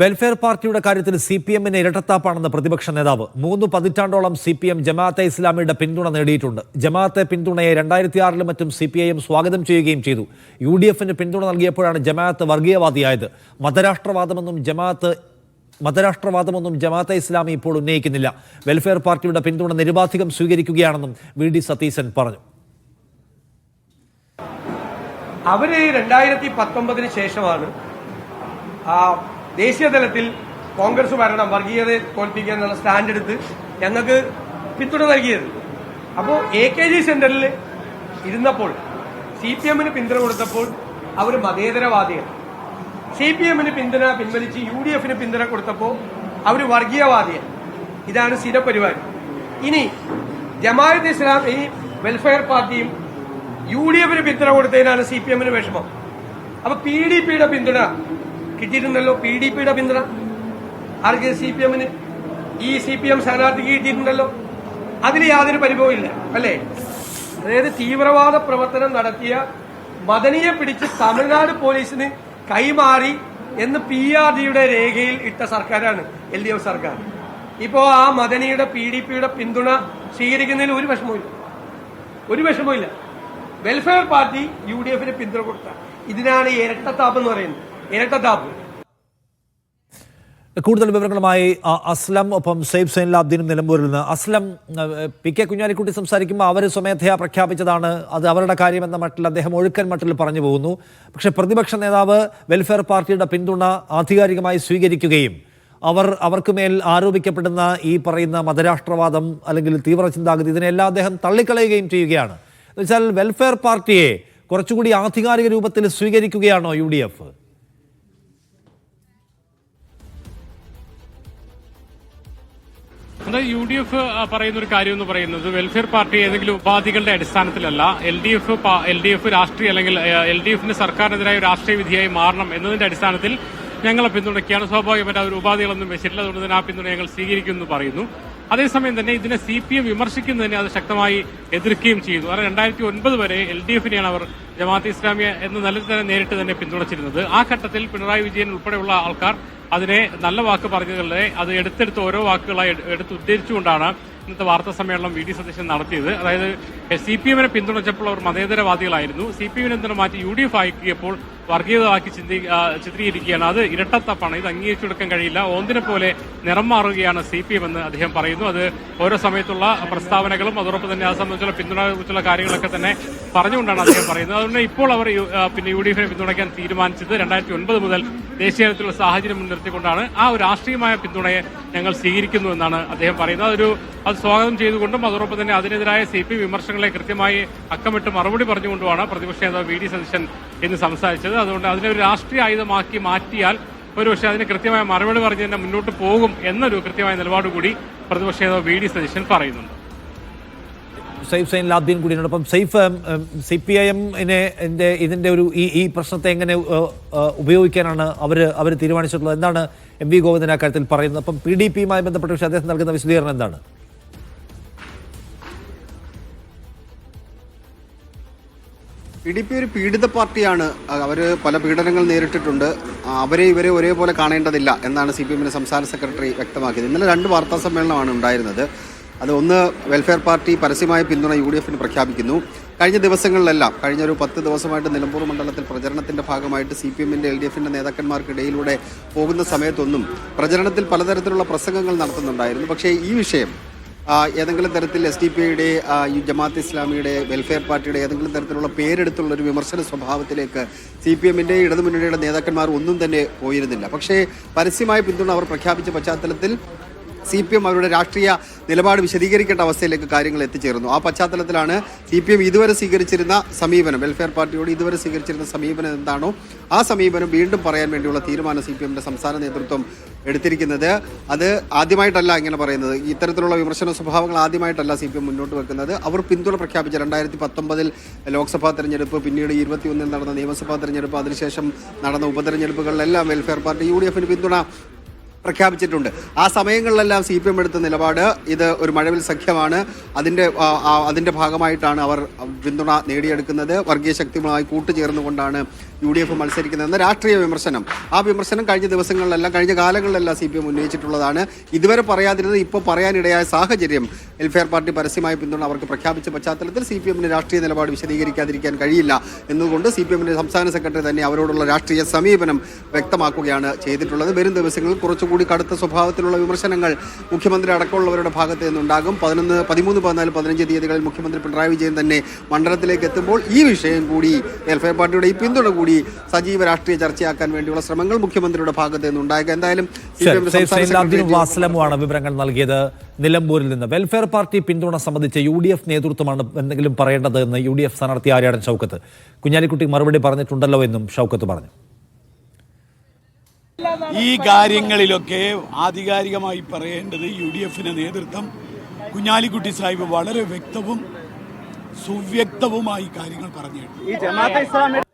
Welfare പാർട്ടിയുടെ കാര്യത്തിൽ C P എമ്മിന് ഇരട്ടത്താപ്പാണെന്ന് പ്രതിപക്ഷ നേതാവ്. മൂന്ന് പതിറ്റാണ്ടോളം സി പി എം ജമാഅത്തെ ഇസ്ലാമിയുടെ പിന്തുണ നേടിയിട്ടുണ്ട്. ജമാഅത്തെ പിന്തുണയെ രണ്ടായിരത്തി ആറിലും മറ്റും സി പി ഐ എം സ്വാഗതം ചെയ്യുകയും ചെയ്തു. യു ഡി എഫിന് പിന്തുണ നൽകിയപ്പോഴാണ് ജമാഅത്ത് വർഗീയവാദിയായത്. മതരാഷ്ട്രവാദമെന്നും ജമാഅത്ത് മതരാഷ്ട്രവാദമൊന്നും ജമാഅത്തെ ഇസ്ലാമി ഇപ്പോൾ ഉന്നയിക്കുന്നില്ല. വെൽഫെയർ പാർട്ടിയുടെ പിന്തുണ നിരുപാധികം സ്വീകരിക്കുകയാണെന്നും വി ഡി സതീശൻ പറഞ്ഞു. അവർ രണ്ടായിരത്തി പത്തൊമ്പതിന് ശേഷമാണ് ദേശീയ തലത്തിൽ കോൺഗ്രസ് ഭരണം വർഗീയതയെ തോൽപ്പിക്കുക എന്നുള്ള സ്റ്റാൻഡ് എടുത്ത് ഞങ്ങൾക്ക് പിന്തുണ നൽകിയത് അപ്പോൾ എ കെ ജി സെന്ററിൽ ഇരുന്നപ്പോൾ സി പി എമ്മിന് പിന്തുണ കൊടുത്തപ്പോൾ അവർ മതേതരവാദികൾ സി പി എമ്മിന് പിന്തുണ പിൻവലിച്ച് യു ഡി എഫിന് പിന്തുണ കൊടുത്തപ്പോൾ അവർ വർഗീയവാദികൾ ഇതാണ് സ്ഥിരപരിപാടി. ഇനി ജമാഅത്ത് ഇസ്ലാം ഈ വെൽഫെയർ പാർട്ടിയും യു ഡി എഫിന് പിന്തുണ കൊടുത്തതിനാണ് സി പി എമ്മിന് വിഷമം. അപ്പൊ പി ഡി പിയുടെ പിന്തുണ കിട്ടിയിട്ടുണ്ടല്ലോ പി ഡി പിയുടെ പിന്തുണ. ആർക്ക് സി പി എമ്മിന് ഈ സി പി എം സ്ഥാനാർത്ഥിക്ക് കിട്ടിയിട്ടുണ്ടല്ലോ. അതിന് യാതൊരു പരിഭവവും ഇല്ല അല്ലേ? അതായത് തീവ്രവാദ പ്രവർത്തനം നടത്തിയ മദനിയെ പിടിച്ച് തമിഴ്നാട് പോലീസിന് കൈമാറി എന്ന് പി ആർ ഡിയുടെ രേഖയിൽ ഇട്ട സർക്കാരാണ് എൽ ഡി എഫ് സർക്കാർ. ഇപ്പോ ആ മദനിയുടെ പി ഡി പിയുടെ പിന്തുണ സ്വീകരിക്കുന്നതിൽ ഒരു വിഷമവും ഒരു വിഷമവും വെൽഫെയർ പാർട്ടി യു ഡി എഫിന് പിന്തുണ കൊടുത്ത. ഇതിനാണ് ഇരട്ടത്താപ്പ് എന്ന് പറയുന്നത്. ഇരട്ടത്താപ്പ് കൂടുതൽ വിവരങ്ങളുമായി അസ്ലം ഒപ്പം സെയ്ബ് സൈൻ ലാബ്ദീനും നിലമ്പൂരിൽ നിന്ന്. അസ്ലം പി കെ കുഞ്ഞാലിക്കുട്ടി സംസാരിക്കുമ്പോൾ അവർ സ്വമേധയാ പ്രഖ്യാപിച്ചതാണ്. അത് അവരുടെ കാര്യമെന്ന മട്ടിൽ അദ്ദേഹം ഒഴുക്കൻ മട്ടിൽ പറഞ്ഞു പോകുന്നു. പക്ഷേ പ്രതിപക്ഷ നേതാവ് വെൽഫെയർ പാർട്ടിയുടെ പിന്തുണ ആധികാരികമായി സ്വീകരിക്കുകയും അവർ അവർക്ക് മേൽ ആരോപിക്കപ്പെടുന്ന ഈ പറയുന്ന മതരാഷ്ട്രവാദം അല്ലെങ്കിൽ തീവ്ര ചിന്താഗതി ഇതിനെല്ലാം അദ്ദേഹം തള്ളിക്കളയുകയും ചെയ്യുകയാണ്. എന്നുവെച്ചാൽ വെൽഫെയർ പാർട്ടിയെ കുറച്ചുകൂടി ആധികാരിക രൂപത്തിൽ സ്വീകരിക്കുകയാണോ യു ഡി എഫ്? അത് യു ഡി എഫ് പറയുന്ന ഒരു കാര്യം എന്ന് പറയുന്നത് വെൽഫെയർ പാർട്ടി ഏതെങ്കിലും ഉപാധികളുടെ അടിസ്ഥാനത്തിലല്ല L D F L D F രാഷ്ട്രീയ അല്ലെങ്കിൽ എൽ ഡി എഫിന് സർക്കാരിനെതിരായ രാഷ്ട്രീയ വിധിയായി മാറണം എന്നതിന്റെ അടിസ്ഥാനത്തിൽ ഞങ്ങളെ പിന്തുണയ്ക്കുകയാണ്. സ്വാഭാവികമായിട്ട് അവർ ഉപാധികളൊന്നും വെച്ചിട്ടില്ല. അതുകൊണ്ട് തന്നെ ആ പിന്തുണ ഞങ്ങൾ സ്വീകരിക്കുമെന്ന് പറയുന്നു. അതേസമയം തന്നെ ഇതിനെ സി പി എം വിമർശിക്കുന്നതിനെ അത് ശക്തമായി എതിർക്കുകയും ചെയ്തു. കാരണം രണ്ടായിരത്തി ഒൻപത് വരെ എൽ ഡി എഫിനെയാണ് അവർ ജമാഅത്ത് ഇസ്ലാമിയ എന്ന നിലയിൽ തന്നെ നേരിട്ട് തന്നെ പിന്തുണച്ചിരുന്നത്. ആ ഘട്ടത്തിൽ പിണറായി വിജയൻ ഉൾപ്പെടെയുള്ള ആൾക്കാർ അതിനെ നല്ല വാക്ക് പറഞ്ഞതുകളെ അത് എടുത്തെടുത്ത് ഓരോ വാക്കുകളായി എടു- എടുത്ത് ഉദ്ധരിച്ചുകൊണ്ടാണ് ഇന്നത്തെ വാർത്താ സമ്മേളനം വി ഡി സതീശൻ നടത്തിയത്. അതായത് സി പി എമ്മിനെ പിന്തുണച്ചപ്പോൾ അവർ മതേതരവാദികളായിരുന്നു. സി പി എമ്മിനെ എന്തിനു മാറ്റി യു ഡി എഫ് ആക്കിയപ്പോൾ വർഗീയതമാക്കി ചിന്തി ചിത്രീകരിക്കുകയാണ്. അത് ഇരട്ടത്തപ്പാണ് ഇത് അംഗീകരിച്ചു കൊടുക്കാൻ കഴിയില്ല. ഓന്തിനെ പോലെ നിറം മാറുകയാണ് സി പി എം എന്ന് അദ്ദേഹം പറയുന്നു. അത് ഓരോ സമയത്തുള്ള പ്രസ്താവനകളും അതോടൊപ്പം തന്നെ അത് സംബന്ധിച്ചുള്ള പിന്തുണയെ കുറിച്ചുള്ള കാര്യങ്ങളൊക്കെ തന്നെ പറഞ്ഞുകൊണ്ടാണ് അദ്ദേഹം പറയുന്നത്. അതുകൊണ്ട് ഇപ്പോൾ അവർ പിന്നെ യു ഡി എഫിനെ പിന്തുണയ്ക്കാൻ തീരുമാനിച്ചത് രണ്ടായിരത്തി ഒൻപത് മുതൽ ദേശീയ തലത്തിലുള്ള സാഹചര്യം മുൻനിർത്തിക്കൊണ്ടാണ് ആ ഒരു രാഷ്ട്രീയമായ പിന്തുണയെ ഞങ്ങൾ സ്വീകരിക്കുന്നു എന്നാണ് അദ്ദേഹം പറയുന്നത്. അതൊരു അത് സ്വാഗതം ചെയ്തുകൊണ്ടും അതോടൊപ്പം തന്നെ അതിനെതിരായ സി പി വിമർശനങ്ങളെ കൃത്യമായി അക്കമിട്ട് മറുപടി പറഞ്ഞുകൊണ്ടുമാണ് പ്രതിപക്ഷ നേതാവ് വി ഡി സതീശൻ ഇന്ന് സംസാരിച്ചത്. അതുകൊണ്ട് അതിനെ ഒരു രാഷ്ട്രീയ ആയുധമാക്കി മാറ്റിയാൽ ഒരുപക്ഷെ അതിന് കൃത്യമായ മറുപടി പറഞ്ഞ് തന്നെ മുന്നോട്ട് പോകും എന്നൊരു കൃത്യമായ നിലപാട് കൂടി പ്രതിപക്ഷ നേതാവ് വി ഡി സതീശൻ പറയുന്നുണ്ട്. സൈഫ് സൈൻ ലാബ്ദീൻ കൂടിയാണ് അപ്പം സൈഫ് സി പി ഐ എമ്മിനെ എന്റെ ഇതിന്റെ ഒരു ഈ ഈ പ്രശ്നത്തെ എങ്ങനെ ഉപയോഗിക്കാനാണ് അവർ അവർ തീരുമാനിച്ചിട്ടുള്ളത്? എന്താണ് എം വി ഗോവിന്ദൻ അക്കാര്യത്തിൽ പറയുന്നത്? അപ്പം പി ഡി പിയുമായി ബന്ധപ്പെട്ട പക്ഷേ അദ്ദേഹം നൽകുന്ന വിശദീകരണം എന്താണ്? പി ഡി പി ഒരു പീഡിത പാർട്ടിയാണ്. അവർ പല പീഡനങ്ങൾ നേരിട്ടിട്ടുണ്ട്. അവരെ ഇവരെ ഒരേപോലെ കാണേണ്ടതില്ല എന്നാണ് സി പി എമ്മിന്റെ സംസ്ഥാന സെക്രട്ടറി വ്യക്തമാക്കിയത്. ഇന്നലെ രണ്ട് വാർത്താ സമ്മേളനമാണ് ഉണ്ടായിരുന്നത്. അത് ഒന്ന് വെൽഫെയർ പാർട്ടി പരസ്യമായ പിന്തുണ യു ഡി എഫിന് പ്രഖ്യാപിക്കുന്നു. കഴിഞ്ഞ ദിവസങ്ങളിലെല്ലാം കഴിഞ്ഞ ഒരു പത്ത് ദിവസമായിട്ട് നിലമ്പൂർ മണ്ഡലത്തിൽ പ്രചരണത്തിന്റെ ഭാഗമായിട്ട് സി പി എമ്മിന്റെ എൽ ഡി എഫിന്റെ നേതാക്കന്മാർക്കിടയിലൂടെ പോകുന്ന സമയത്തൊന്നും പ്രചരണത്തിൽ പലതരത്തിലുള്ള പ്രസംഗങ്ങൾ നടത്തുന്നുണ്ടായിരുന്നു. പക്ഷേ ഈ വിഷയം ഏതെങ്കിലും തരത്തിൽ എസ് ഡി പി ഐയുടെ ഈ ജമാഅത്ത് ഇസ്ലാമിയുടെ വെൽഫെയർ പാർട്ടിയുടെ ഏതെങ്കിലും തരത്തിലുള്ള പേരെടുത്തുള്ള ഒരു വിമർശന സ്വഭാവത്തിലേക്ക് സി പി എമ്മിന്റെ ഇടതുമുന്നണിയുടെ നേതാക്കന്മാർ ഒന്നും തന്നെ പോയിരുന്നില്ല. പക്ഷേ പരസ്യമായ പിന്തുണ അവർ പ്രഖ്യാപിച്ച പശ്ചാത്തലത്തിൽ സി പി എം അവരുടെ രാഷ്ട്രീയ നിലപാട് വിശദീകരിക്കേണ്ട അവസ്ഥയിലേക്ക് കാര്യങ്ങൾ എത്തിച്ചേർന്നു ആ പശ്ചാത്തലത്തിലാണ് സി പി എം ഇതുവരെ സ്വീകരിച്ചിരുന്ന സമീപനം വെൽഫെയർ പാർട്ടിയോട് ഇതുവരെ സ്വീകരിച്ചിരുന്ന സമീപനം എന്താണോ ആ സമീപനം വീണ്ടും പറയാൻ വേണ്ടിയുള്ള തീരുമാനം സി പി എമ്മിന്റെ സംസ്ഥാന നേതൃത്വം എടുത്തിരിക്കുന്നത്. അത് ആദ്യമായിട്ടല്ല ഇങ്ങനെ പറയുന്നത്. ഇത്തരത്തിലുള്ള വിമർശന സ്വഭാവങ്ങൾ ആദ്യമായിട്ടല്ല സി പി എം മുന്നോട്ട് വെക്കുന്നത്. അവർ പിന്തുണ പ്രഖ്യാപിച്ച രണ്ടായിരത്തി പത്തൊമ്പതിൽ ലോക്സഭാ തെരഞ്ഞെടുപ്പ് പിന്നീട് ഇരുപത്തിയൊന്നിൽ നടന്ന നിയമസഭാ തെരഞ്ഞെടുപ്പ് അതിനുശേഷം നടന്ന ഉപതെരഞ്ഞെടുപ്പുകളിലെല്ലാം വെൽഫെയർ പാർട്ടി യു ഡി എഫിന് പിന്തുണ പ്രഖ്യാപിച്ചിട്ടുണ്ട്. ആ സമയങ്ങളിലെല്ലാം സി പി എം എടുത്ത നിലപാട് ഇത് ഒരു മഴവിൽ സഖ്യമാണ്. അതിന്റെ അതിന്റെ ഭാഗമായിട്ടാണ് അവർ പിന്തുണ നേടിയെടുക്കുന്നത്. വർഗീയ ശക്തികളുമായി കൂട്ടുചേർന്നുകൊണ്ടാണ് യു ഡി എഫ് മത്സരിക്കുന്നത് എന്ന രാഷ്ട്രീയ വിമർശനം. ആ വിമർശനം കഴിഞ്ഞ ദിവസങ്ങളിലെല്ലാം കഴിഞ്ഞ കാലങ്ങളിലെല്ലാം സി പി എം ഉന്നയിച്ചിട്ടുള്ളതാണ്. ഇതുവരെ പറയാതിരുന്നത് ഇപ്പോൾ പറയാനിടയായ സാഹചര്യം. വെൽഫെയർ പാർട്ടി പരസ്യമായ പിന്തുണ അവർക്ക് പ്രഖ്യാപിച്ച പശ്ചാത്തലത്തിൽ സി പി എമ്മിന് രാഷ്ട്രീയ നിലപാട് വിശദീകരിക്കാതിരിക്കാൻ കഴിയില്ല എന്നുകൊണ്ട് സി പി എമ്മിന്റെ സംസ്ഥാന സെക്രട്ടറി തന്നെ അവരോടുള്ള രാഷ്ട്രീയ സമീപനം വ്യക്തമാക്കുകയാണ് ചെയ്തിട്ടുള്ളത്. വരും ദിവസങ്ങളിൽ കുറച്ചുകൂടി കടുത്ത സ്വഭാവത്തിലുള്ള വിമർശനങ്ങൾ മുഖ്യമന്ത്രി അടക്കമുള്ളവരുടെ ഭാഗത്ത് നിന്നുണ്ടാകും. പതിനൊന്ന് പതിമൂന്ന് പതിനാല് പതിനഞ്ച് തീയതികളിൽ മുഖ്യമന്ത്രി പിണറായി വിജയൻ തന്നെ മണ്ഡലത്തിലേക്ക് എത്തുമ്പോൾ ഈ വിഷയം കൂടി വെൽഫെയർ പാർട്ടിയുടെ ഈ പിന്തുണ കൂടി സജീവ രാഷ്ട്രീയ ചർച്ചയാക്കാൻ വേണ്ടിയുള്ള ശ്രമങ്ങൾ മുഖ്യമന്ത്രിയുടെ ഭാഗത്ത് എന്തായാലും സംസ്ഥാന സൈനുലാബ്ദീനും സെക്രട്ടറി വാസ്ലമുമാണ് വിവരങ്ങൾ നൽകിയത്. നിലമ്പൂരിൽ നിന്ന് വെൽഫെയർ പാർട്ടി പിന്തുണ സംബന്ധിച്ച് യു ഡി എഫ് നേതൃത്വമാണ് എന്തെങ്കിലും പറയേണ്ടത് എന്ന് യു ഡി എഫ് സ്ഥാനാർത്ഥി ആര്യാടൻ ഷൗക്കത്ത്. കുഞ്ഞാലിക്കുട്ടി മറുപടി പറഞ്ഞിട്ടുണ്ടല്ലോ എന്നും ഷൗക്കത്ത് പറഞ്ഞു. ഈ കാര്യങ്ങളിലൊക്കെ ആധികാരികമായി പറയേണ്ടത് യു ഡി എഫിന്റെ നേതൃത്വം കുഞ്ഞാലിക്കുട്ടി സാഹിബ് വളരെ വ്യക്തവും സുവ്യക്തവുമായി കാര്യങ്ങൾ പറഞ്ഞു